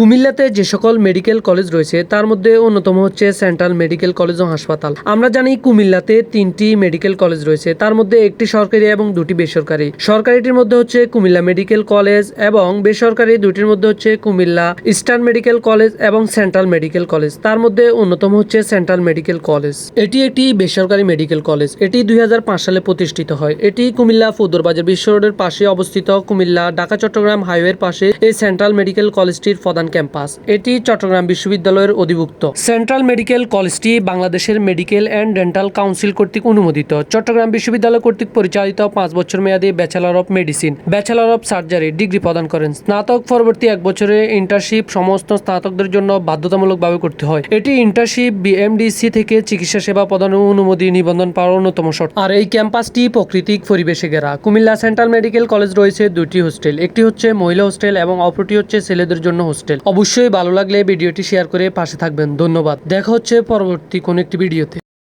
কুমিল্লাতে যে সকল মেডিকেল কলেজ রয়েছে, তার মধ্যে অন্যতম হচ্ছে সেন্ট্রাল মেডিকেল কলেজ ও হাসপাতাল। আমরা জানি কুমিল্লাতে তিনটি মেডিকেল কলেজ রয়েছে, তার মধ্যে একটি সরকারি এবং দুটি বেসরকারি। সরকারিটির মধ্যে হচ্ছে কুমিল্লা মেডিকেল কলেজ এবং বেসরকারি দুটির মধ্যে হচ্ছে কুমিল্লা ইস্টার্ন মেডিকেল কলেজ এবং সেন্ট্রাল মেডিকেল কলেজ। তার মধ্যে অন্যতম হচ্ছে সেন্ট্রাল মেডিকেল কলেজ। এটি একটি বেসরকারি মেডিকেল কলেজ। এটি দুই হাজার পাঁচ সালে প্রতিষ্ঠিত হয়। এটি কুমিল্লা ফুদরবাজার বিশ্ব রোডের পাশে অবস্থিত কুমিল্লা, ঢাকা, চট্টগ্রাম হাইওয়ের পাশে এই সেন্ট্রাল মেডিকেল কলেজটির প্রধান ক্যাম্পাস। এটি চট্টগ্রাম বিশ্ববিদ্যালয়ের অধিভুক্ত। সেন্ট্রাল মেডিকেল কলেজটি বাংলাদেশের মেডিকেল অ্যান্ড ডেন্টাল কাউন্সিল কর্তৃক অনুমোদিত। চট্টগ্রাম বিশ্ববিদ্যালয় কর্তৃক পরিচালিত পাঁচ বছর মেয়াদী bachelor of medicine, bachelor of surgery degree প্রদান করেন। স্নাতক পরবর্তী এক বছরে ইন্টার্নশিপ সমস্ত স্নাতকদের জন্য বাধ্যতামূলকভাবে করতে হয়। এটি ইন্টার্নশিপ বিএমডিসি থেকে চিকিৎসা সেবা প্রদানের অনুমতি নিবন্ধন পাওয়ার অন্যতম শর্ত। আর এই ক্যাম্পাসটি প্রাকৃতিক পরিবেশে ঘেরা। কুমিল্লা সেন্ট্রাল মেডিকেল কলেজ রয়েছে দুটি হোস্টেল। একটি হচ্ছে মহিলা হোস্টেল এবং অপরটি হচ্ছে ছেলেদের জন্য হোস্টেল অবশ্যই ভালো লাগলে ভিডিওটি শেয়ার করে পাশে থাকবেন। ধন্যবাদ। দেখা হচ্ছে পরবর্তী কোন একটি ভিডিওতে